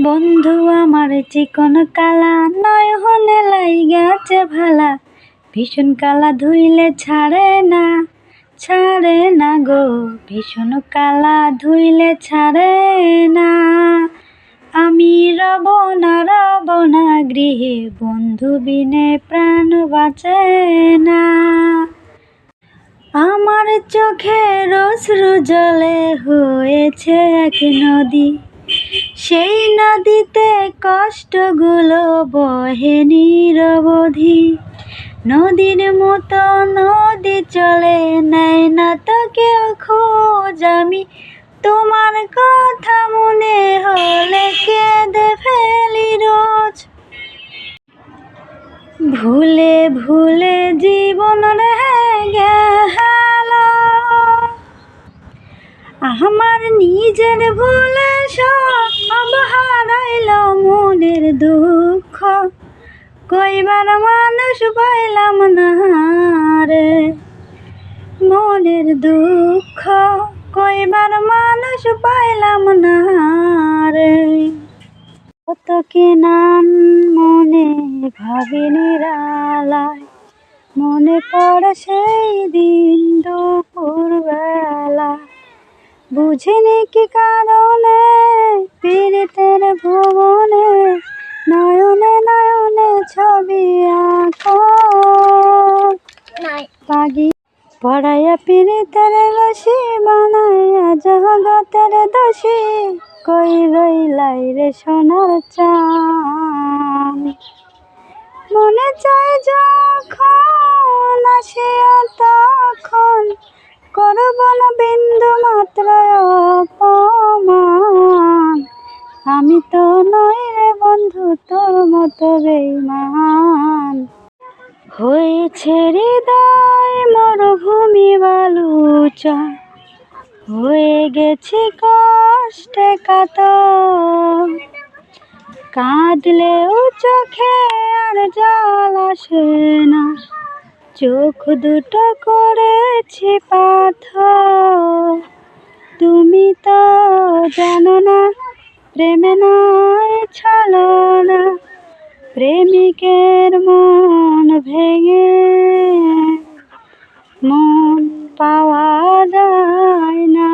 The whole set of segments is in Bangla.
বন্ধু, আমার চিকন কালা নয়নে লাইগাছে ভালা। ভীষণ কালা ধুইলে ছাড়ে না ছাড়ে না গো। ভীষণ কালা ধুইলে ছাড়ে না। আমি রব না রব না গৃহে, বন্ধু বিনে প্রাণ বাঁচে না। আমার চোখের অশ্রু জলে হয়েছে এক নদী। সেই নদীতে কষ্টগুলো বহে নিরবধি। নদীর মতো নদী চলে নেয় না তো কেউ খোঁজ আমি। তোমার কথা মনে হলে কেঁদে ফেলি রোজ। ভুলে ভুলে জীবন রে গেল আমার নিজের ভুলে সব হারাইল মনের দুঃখ। কইবার মানুষ পাইলাম না রে মনের দুঃখ। কইবার মানুষ পাইলাম না রে। কত কেনান মনে ভাবি নিরালায় মনে পড়ে সেই দিন দুপুরবেলা বুঝিনি কি কারণে পীড়িতের ভুবনে নয়নে নয়নে ছবি আঁকো। পাগি পড়াইয়া পীড়িতের লসি বানাইয়া জগতের দোষী কই রইলাই রে সোনার চান মনে চায় যখন আসিয়া তখন করব না বিন্দু মাত্র অপমান। আমি তো নই রে বন্ধু, তোর মতো বেইমান হয়েছে হৃদয় মরুভূমি বালুচা। হয়ে গেছি কষ্টে কাত কাঁদলেও চোখে আর জল আসে না। চোখ দুটো করেছি পাথর। তুমি তো জানো না, প্রেমে নয়, ছলো না। প্রেমিকের মন ভেঙে মন পাওয়া যায় না।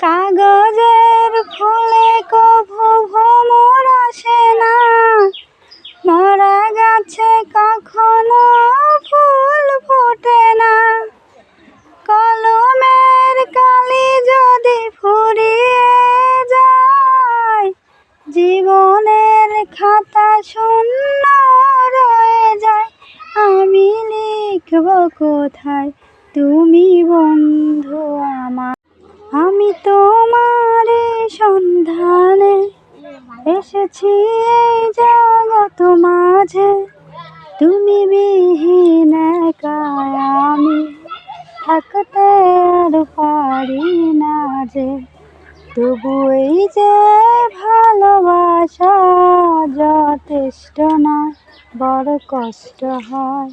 কাগজের গাছে কখনো ফুল ফোটে না। কলমের কালি যদি ফুরিয়ে যায়, জীবনের খাতা শূন্য রয়ে যায়। আমি লিখব কোথায়? তুমি বন্ধু আমার। আমি তোমার সন্ধানে এসেছি এই জগৎ মাঝে। তুমি বিহীন আমি থাকতে আর পারি না যে। তবু এই যে ভালোবাসা যথেষ্ট না বড় কষ্ট হয়।